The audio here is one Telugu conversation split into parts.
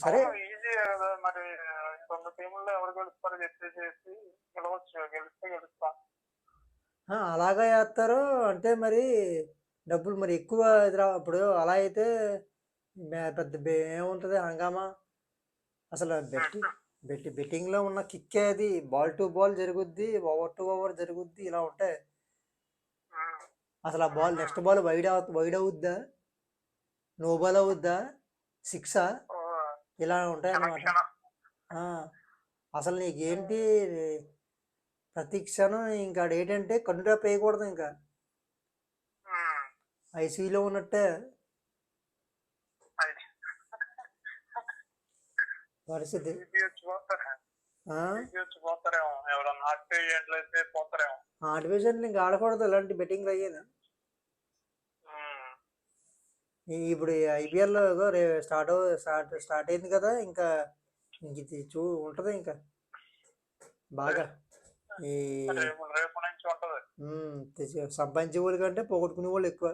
సరే. ఈజీ మరి టీముల్లో ఎవరు గెలుస్తారో చెప్పేసి గెలవచ్చు గెలిస్తే గెలుస్తా. ఆ, అలాగా వేస్తారు అంటే మరి డబ్బులు మరి ఎక్కువ ఇప్పుడు అలా అయితే పెద్ద ఏముంటుంది హంగామా? అసలు బెట్టి బెట్టి బెట్టింగ్లో ఉన్న కిక్కే అది. బాల్ టు బాల్ జరుగుద్ది ఓవర్ టు ఓవర్ జరుగుద్ది ఇలా ఉంటాయి. ఉమ్. అసలు ఆ బాల్ నెక్స్ట్ బాల్ వైడ్ అవు వైడ్ అవుద్దా? నో బాల్ అవుద్దా? సిక్సా? ఇలా ఉంటాయి అన్నమాట. అసలు నీకేంటి ప్రతి క్షణం ఇంకా ఏంటంటే కన్నురా పేయకూడదు ఇంకా. ఐసీయూలో ఉన్నట్టే. పరిస్థితి. హార్ట్ పేషెంట్లు ఇంకా ఆడకూడదు. ఇలాంటి బెట్టింగ్ అయ్యేది. ఈ- ఇప్పుడు ఐపీఎల్ స్టార్ట్ అవు స్టార్ట్ స్టార్ట్ అయింది కదా ఇంకా ఇంక ఇది చూ ఉంటుంది ఇంకా. బాగా ఈ సంపాదించే వాళ్ళు కంటే పోగొట్టుకునే వాళ్ళు ఎక్కువ.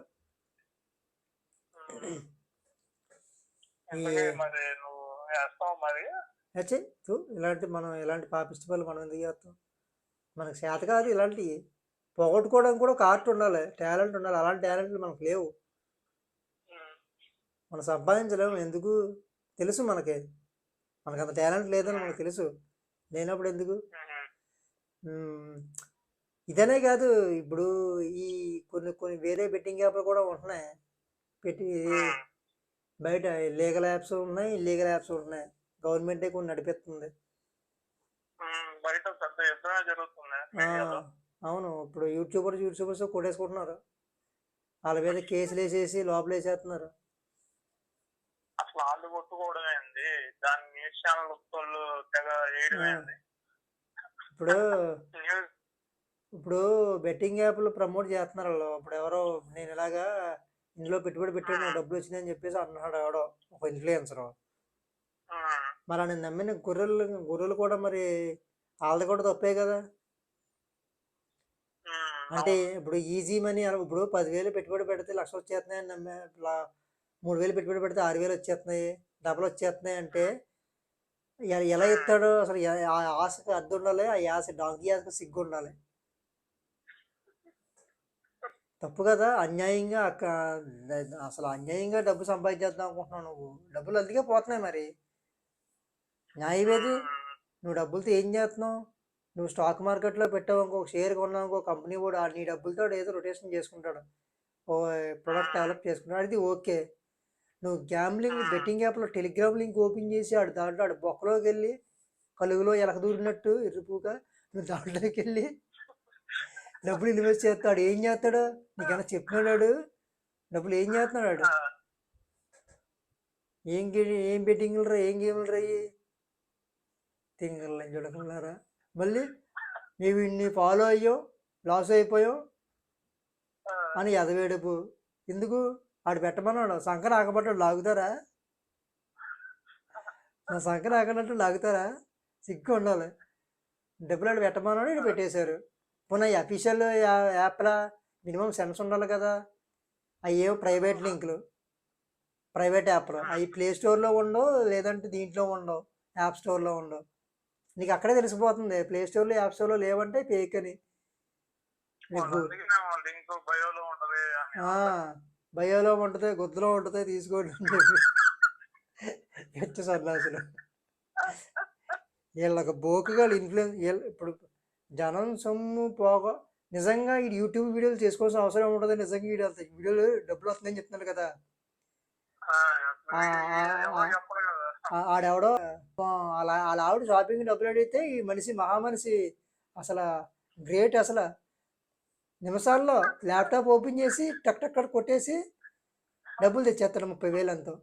ఇలాంటి మనం ఇలాంటి పాపిష్టి పనులు మనం ఎందుకు చేస్తాం? మనకు చేత కాదు ఇలాంటివి పోగొట్టుకోవడానికి కూడా ఒక ఆర్ట్ ఉండాలి టాలెంట్ ఉండాలి అలాంటి టాలెంట్లు మనకు లేవు. మనం సంపాదించలేము. ఎందుకు? తెలుసు మనకి. మనకు అంత టాలెంట్ లేదని మనకు తెలుసు. లేనప్పుడు ఎందుకు. ఇదనే కాదు. ఇప్పుడు ఈ కొన్ని కొన్ని వేరే బెట్టింగ్ యాప్లు కూడా ఉంటున్నాయి. పెట్టి. బయట లీగల్ యాప్స్ ఉన్నాయి. ఇల్లీగల్ యాప్స్ ఉంటున్నాయి. గవర్నమెంటే కొన్ని నడిపిస్తుంది. అవును. ఇప్పుడు యూట్యూబర్స్ యూట్యూబర్స్ కొట్టేసుకుంటున్నారు. వాళ్ళ మీద కేసులు వేసేసి లోపల వేసేస్తున్నారు వాళ్ళు కొట్టుకోవడమే ఉంది దాని న్యూస్ ఛానల్ వాళ్ళు తెగ వేయడమే. ఉంది ఇప్పుడు న్యూస్ ఇప్పుడు బెట్టింగ్ యాప్లు ప్రమోట్ చేస్తున్నారు వాళ్ళు ఇప్పుడు ఎవరో నేను ఇలాగా ఇందులో పెట్టుబడి పెట్టాను డబ్బులు వచ్చినాయని చెప్పేసి అంటున్నాడు ఎవడో ఒక ఇన్ఫ్లుయెన్సర్. మరి నేను నమ్మిన గొర్రెలు గొర్రెలు కూడా మరి వాళ్ళది కూడా తప్పే కదా. అంటే ఇప్పుడు ఈజీ మనీ ఇప్పుడు పదివేలు పెట్టుబడి పెడితే లక్ష వచ్చేస్తున్నాయని నమ్మే మూడు వేలు పెట్టుబడి పెడితే ఆరు వేలు వచ్చేస్తున్నాయి డబ్బులు వచ్చేస్తున్నాయి అంటే ఎలా ఇస్తాడో అసలు ఆ ఆశకు అడ్డు ఉండాలి ఆ యాస డాంకి ఆశకు సిగ్గు ఉండాలి. తప్పు కదా అన్యాయంగా అక్క అసలు అన్యాయంగా డబ్బు సంపాదించేద్దాం అనుకుంటున్నావు నువ్వు. డబ్బులు అందుకే పోతున్నాయి మరి. న్యాయవేది నువ్వు డబ్బులతో ఏం చేస్తున్నావు? నువ్వు స్టాక్ మార్కెట్లో పెట్టావు ఇంకో షేర్ కొన్నావు ఇంకో కంపెనీ కూడా ఆ నీ డబ్బులతో ఏదో రొటేషన్ చేసుకుంటాడు. ఓ ప్రొడక్ట్ డెవలప్ చేసుకుంటాడు. అది ఓకే. నువ్వు గ్యామ్లింగ్ బెట్టింగ్ యాప్లో టెలిగ్రామ్ లింక్ ఓపెన్ చేసి ఆడు దాంట్లో ఆడు బొక్కలోకి వెళ్ళి కలుగులో ఎలక దూరినట్టు ఎర్రిపూక నువ్వు దాంట్లోకి వెళ్ళి డబ్బులు ఇన్వెస్ట్ చేస్తాడు ఏం చేస్తాడు నీకన్నా చెప్పినాడు డబ్బులు ఏం చేస్తున్నాడు. ఏం గే- ఏం బెట్టింగ్లు రా ఏం గేమ్లు రా ఇయి? తింగర్లు చూడకున్నారా మళ్ళీ మేము ఇన్ని ఫాలో అయ్యాం లాస్ అయిపోయాం. అని ఎదవేడుపు. ఎందుకు? ఆడు పెట్టమన్నాడు సంకర ఆకబడ్డాడు లాగుతారా? నా సంకర ఆకనట్టు లాగుతారా? సిగ్గు ఉండాలి. డబ్బులు ఆడు పెట్టమన్నాడు ఇటు పెట్టేశారు. పోనీ అఫీషియల్ యాప్లా మినిమం సెన్స్ ఉండాలి కదా. అవి ఏవో ప్రైవేట్ లింకులు. ప్రైవేట్ యాప్లు. అవి ప్లే స్టోర్లో ఉండవు లేదంటే దీంట్లో ఉండవు యాప్ స్టోర్లో ఉండవు. నీకు అక్కడే తెలిసిపోతుంది ప్లే స్టోర్లో యాప్ స్టోర్లో లేవంటే ఫేక్ అని. బయోలో ఉంటది గుద్దలో ఉంటుంది తీసుకోండి అని చెప్పి. ఎట్టు సన్నాసులు. వీళ్ళకి బోకుగా ఇన్ఫ్లుయెన్స్ ఇప్పుడు జనం సొమ్ము పోగ నిజంగా ఈ యూట్యూబ్ వీడియోలు చేసుకోవాల్సిన అవసరం ఉంటుంది నిజంగా వీడియో వీడియోలు డబ్బులు వస్తుందని చెప్తున్నాడు కదా. ఆడెవడో అలా అలా ఆవిడ షాపింగ్ డబ్బులు అడిగితే ఈ మనిషి మహామనిషి అసలు గ్రేట్ అసలు. నిమిషాల్లో ల్యాప్టాప్ ఓపెన్ చేసి టక్ టక్ కొట్టేసి డబ్బులు తెచ్చేస్తాడు ముప్పై వేలు అంతా.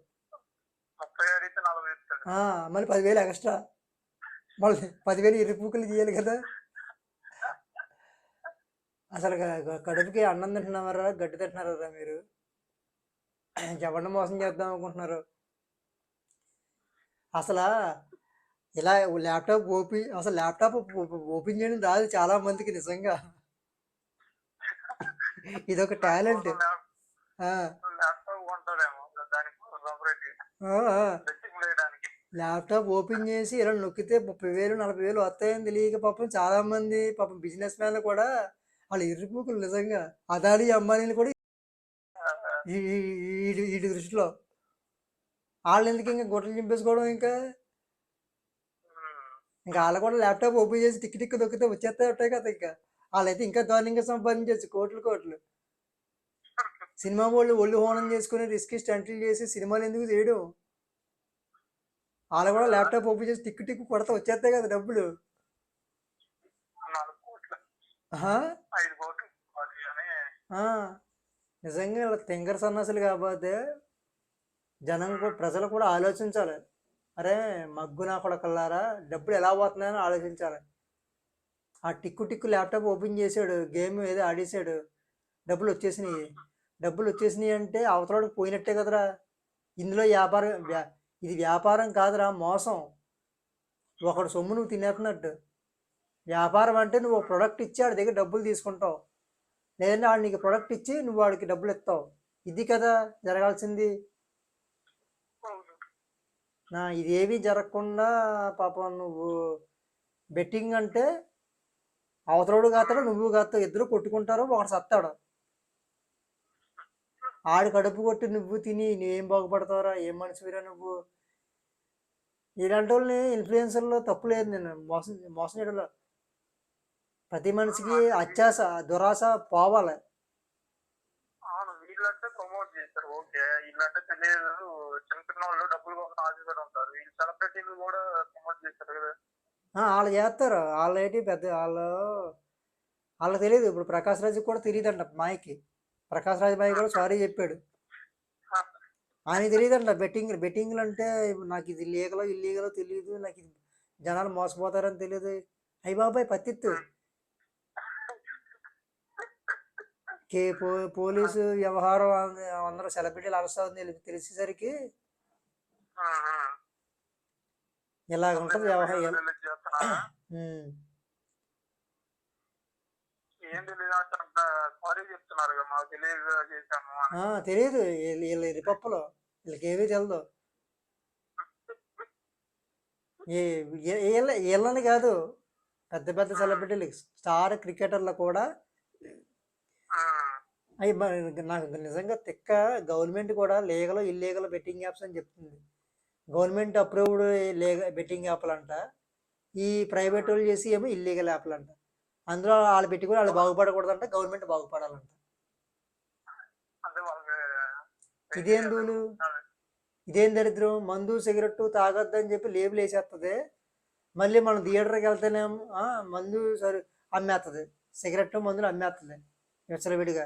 మళ్ళీ పదివేలు ఎక్స్ట్రా. మళ్ళీ పదివేలు ఇరుపుకులు తీయాలి కదా. అసలు కడుపుకి అన్నం తింటున్నారా గడ్డి తింటున్నారా మీరు? ఎవరిని మోసం చేద్దాం అనుకుంటున్నారు? అసలు ఇలా ల్యాప్టాప్ ఓపెన్ అసలు ల్యాప్టాప్ ఓపెన్ చేయడం రాదు చాలా మందికి నిజంగా. ఇదొక టాలెంట్. ల్యాప్టాప్ ఓపెన్ చేసి ఇలా నొక్కితే ముప్పై వేలు నలభై వేలు వస్తాయని తెలియక పాపం చాలా మంది పాపం బిజినెస్ మ్యాన్లు కూడా వాళ్ళు ఇరుపుకులు నిజంగా అదాని అంబానీలు కూడా వీడి దృష్టిలో. వాళ్ళు ఎందుకు ఇంకా గుట్టలు చింపేసుకోవడం ఇంకా. ఇంకా వాళ్ళు కూడా ల్యాప్టాప్ ఓపెన్ చేసి టిక్ టిక్ దొక్కితే వచ్చేస్తే ఉంటాయి కదా ఇంకా. వాళ్ళైతే ఇంకా దారుణంగా సంపాదించవచ్చు కోట్లు కోట్లు. సినిమా వాళ్ళు ఒళ్ళు హోనం చేసుకుని రిస్క్ స్టంట్లు చేసి సినిమాలు ఎందుకు చేయడం? వాళ్ళు కూడా ల్యాప్టాప్ ఓపెన్ చేసి టిక్ టిక్ కొడతా వచ్చేస్తాయి కదా డబ్బులు. నిజంగా ఇలా తింగర సన్నాసులు కాకపోతే జనం కూడా ప్రజలు కూడా ఆలోచించాలి. అరే మగ్గు నా కొడకల్లారా? డబ్బులు ఎలా పోతున్నాయని ఆలోచించాలి. ఆ టిక్కు టిక్కు ల్యాప్టాప్ ఓపెన్ చేసాడు గేమ్ ఏదో ఆడేసాడు డబ్బులు వచ్చేసినాయి. డబ్బులు వచ్చేసినాయి అంటే అవతలకి పోయినట్టే కదరా. ఇందులో వ్యాపారం వ్యా- ఇది వ్యాపారం కాదురా మోసం. ఒకడు సొమ్ము నువ్వు తినేస్తున్నట్టు. వ్యాపారం అంటే నువ్వు ప్రోడక్ట్ ఇచ్చి వాడి దగ్గర డబ్బులు తీసుకుంటావు. లేదంటే వాడు నీకు ప్రోడక్ట్ ఇచ్చి నువ్వు వాడికి డబ్బులు ఇస్తావు ఇది కదా జరగాల్సింది. నా ఇదేవి జరగకుండా పాపం నువ్వు బెట్టింగ్ అంటే అవతలోడు కాస్తాడు నువ్వు కాస్తావు ఇద్దరు కొట్టుకుంటారు ఒకడు సత్తాడు. ఆడు కడుపు కొట్టి నువ్వు తిని నువ్వేం బాగుపడతావురా? ఏం మనిషివిరా నువ్వు? ఇలాంటి వాళ్ళని ఇన్ఫ్లుయెన్సర్లో తప్పు లేదు నేను. మోసం మోసం చేయడంలో ప్రతి మనిషికి అత్యాస దురాశ పోవాలి. అవును వీళ్ళంటే ప్రమోట్ చేస్తారు. ఓకే వీళ్ళంటే తెలియదు. చిన్న చిన్న వాళ్ళు డబ్బులు కోసం ఆశపడి ఉంటారు. వీళ్ళు సెలబ్రిటీలు కూడా ప్రమోట్ చేస్తారు కదా. వాళ్ళు చేస్తారు వాళ్ళు పెద్ద వాళ్ళు వాళ్ళకి తెలియదు ఇప్పుడు ప్రకాష్ రాజు కూడా తెలియదంట మాయకి ప్రకాష్ రాజ్ మాయ కూడా సారీ చెప్పాడు. ఆయన తెలియదంట బెట్టింగ్ బెట్టింగ్లు అంటే నాకు ఇది లీగలో ఇల్లీగలో తెలియదు నాకు ఇది జనాలు మోసపోతారని తెలియదు అయ్యి బాబాయ్ పత్తిత్తు. కే పో పోలీసు వ్యవహారం అందరూ సెలబ్రిటీలు అలసా తెలిసేసరికి ఇలాగ ఉంటుంది వ్యవహారం తెలియదు వీళ్ళ ఇరుపప్పులో. వీళ్ళకి ఏమీ తెలియదు వీళ్ళని కాదు. పెద్ద పెద్ద సెలబ్రిటీలు స్టార్ క్రికెటర్లు కూడా అవి నాకు నిజంగా తిక్క గవర్నమెంట్ కూడా లీగల్ ఇల్లీగల్ బెట్టింగ్ యాప్స్ అని చెప్తుంది. గవర్నమెంట్ అప్రూవ్డ్ లీగ బెట్టింగ్ యాప్లు అంట ఈ ప్రైవేట్ వాళ్ళు చేసి ఏమో ఇల్లీగల్ యాప్లు అంట అందులో వాళ్ళు పెట్టుకుని వాళ్ళు బాగుపడకూడదంట గవర్నమెంట్ బాగుపడాలంట. ఇదేం రూలు? ఇదేం దరిద్రం? మందు సిగరెట్ తాగొద్దు అని చెప్పి లేబుల్ వేసేస్తుంది మళ్ళీ మనం థియేటర్కి వెళ్తేనేమో మందు సరే అమ్మేస్తుంది సిగరెట్ మందులు అమ్మేస్తుంది విచ్చలవిడిగా.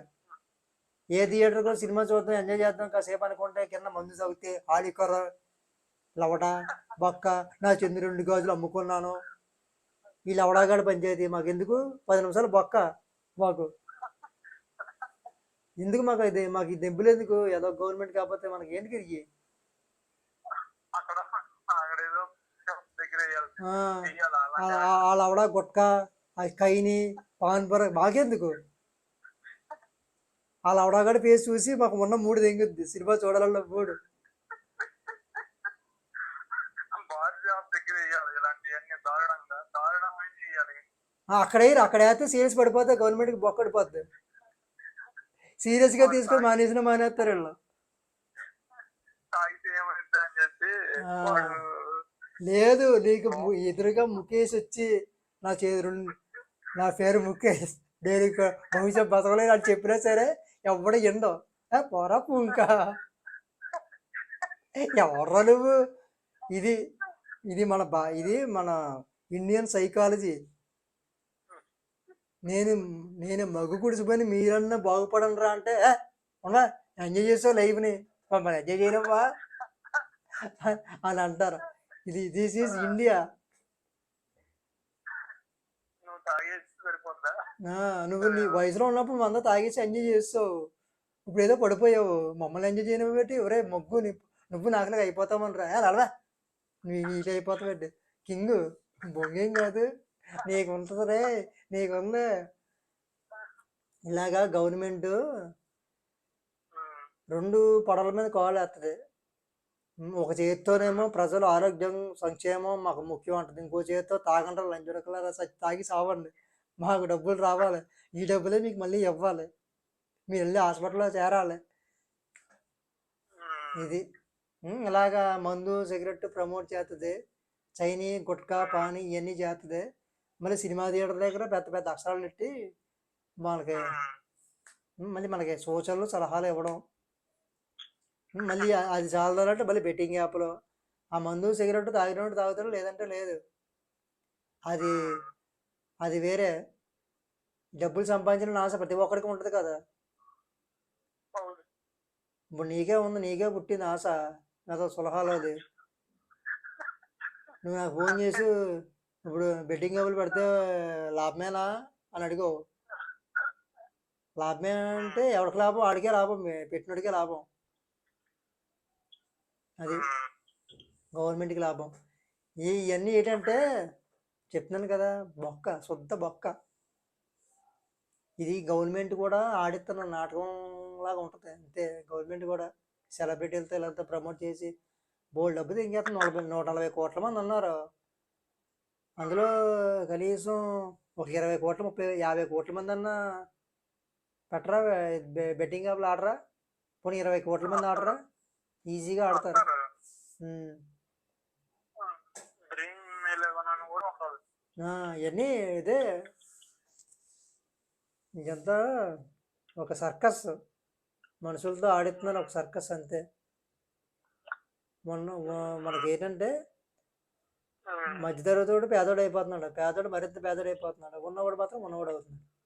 ఏ థియేటర్ కూడా సినిమా చూద్దాం ఎంజాయ్ చేద్దాం కాసేపు అనుకుంటే కింద మందు తాగితే ఆలికొర లవట బొక్క నా చెంది రెండు గాజులు అమ్ముకున్నాను. ఈ లవడాగాడు పంచాయతీ మాకు ఎందుకు పది నిమిషాలు బొక్క మాకు. ఎందుకు మాకు ఇది మాకు ఈ దెబ్బలు ఎందుకు? ఏదో గవర్నమెంట్ కాకపోతే మనకి ఏంటి తిరిగి? ఆ, లవడా అలా ఆ- ఆ- గుట్క ఆ కైని పాన్పర మాకెందుకు? చూసి మాకు ఉన్న మూడు తెంగుద్ది సినిమా చూడాలన్న మూడు బార్ జాబ్ దగ్గర వేయాలి ఇలాంటివన్నీ దారుణంగా దారుణమైన చేయాలి ఆ, అక్కడ అక్కడ వేస్తే సేల్స్ పడిపోతే గవర్నమెంట్కి బొక్కడిపోద్ది సీరియస్గా తీసుకొని మానేసిన మానేస్తారు వీళ్ళు. లేదు నీకు ఎదురుగా ముఖేష్ వచ్చి నా చేతి రెండు నా పేరు ముఖేష్. నేను భవిష్యత్ బతకలేదు అని చెప్పినా సరే ఎవడు ఎండో పోరా ఇంకా ఎవర్రా నువ్వు? ఇది ఇది మన బా ఇది మన ఇండియన్ సైకాలజీ నేను నేను మగ్గు కుడిసిపోయి మీరన్నా బాగుపడనరా అంటే "ఏ, ఉన్నా ఎంజాయ్ చేసావు లైఫ్ని? మరి ఎంజాయ్ చేయలేవా అని అంటారు. ఇది దిస్ ఈజ్ ఇండియా. నువ్వు నీ వయసులో ఉన్నప్పుడు మంద తాగేసి ఎంజాయ్ చేస్తావు. ఇప్పుడు ఏదో పడిపోయావు. మమ్మల్ని ఎంజాయ్ చేయను పెట్టి ఒరే మొగ్గు నువ్వు నాకులాగా అయిపోతామని రా అలవా నువ్వు నీట్ అయిపోతావు కింగ్ బొంగేం కాదు. నీకు ఉంటుందిరే నీకుంది? ఇలాగా గవర్నమెంట్. రెండు పడవల మీద కాలు వేస్తుంది ఉమ్, ఒక చేతితోనేమో ప్రజలు ఆరోగ్యం సంక్షేమం మాకు ముఖ్యం అంటుంది ఇంకో చేతితో తాగండి లంచుడకలారా తాగి సావండి. మాకు డబ్బులు రావాలి. ఈ డబ్బులే మీకు మళ్ళీ ఇవ్వాలి. మీరు వెళ్ళి హాస్పిటల్లో చేరాలి. ఇది. ఇలాగా మందు సిగరెట్ ప్రమోట్ చేస్తుంది చైనీ గుట్కా పానీ ఇవన్నీ చేస్తుంది మళ్ళీ సినిమా థియేటర్ దగ్గర పెద్ద పెద్ద అక్షరాలు పెట్టి మనకి మళ్ళీ మనకి సూచనలు సలహాలు ఇవ్వడం. మళ్ళీ అది చాలదంటే మళ్ళీ బెట్టింగ్ యాప్లో ఆ మందు సిగరెట్ తాగినట్టు తాగుతారు లేదంటే లేదు. అది అది వేరే. డబ్బులు సంపాదించిన ఆశ ప్రతి ఒక్కరికి ఉంటుంది కదా. ఇప్పుడు నీకే ఉంది నీకే పుట్టింది ఆశ. నాతో సలహాలు అది. నువ్వు నాకు ఫోన్ చేసి ఇప్పుడు బెట్టింగ్ యాప్లు పెడితే లాభమేనా? అని అడిగో లాభమే అంటే ఎవరికి లాభం? ఆడికే లాభం. పెట్టినోడికే లాభం. అది గవర్నమెంట్కి లాభం. ఈ ఇవన్నీ ఏంటంటే చెప్తున్నాను కదా బొక్క శుద్ధ బొక్క. ఇది గవర్నమెంట్ కూడా ఆడిస్తున్న నాటకం లాగా ఉంటుంది. అంతే గవర్నమెంట్ కూడా సెలబ్రిటీలతో ఇలా ప్రమోట్ చేసి బోల్డ్ డబ్బు ఇంకేస్తుంది నలభై నూట నలభై కోట్ల మంది ఉన్నారు. అందులో కనీసం ఒక ఇరవై కోట్ల ముప్పై యాభై కోట్ల మంది అన్న పెట్టరా? బెట్టింగ్ యాప్లు ఆడరా? పోనీ ఇరవై కోట్ల మంది ఆడరా? ఈజీగా ఆడతారు. ఇవన్నీ ఇదే. ఇదంతా ఒక సర్కస్. మనుషులతో ఆడిస్తున్నారు ఒక సర్కస్ అంతే. మొన్న మనకి ఏంటంటే మధ్యతరగతి పేదోడు అయిపోతున్నాడు పేదోడు మరింత పేదోడు అయిపోతున్నాడు ఉన్నవాడు మాత్రం ఉన్నవాడు అవుతున్నాడు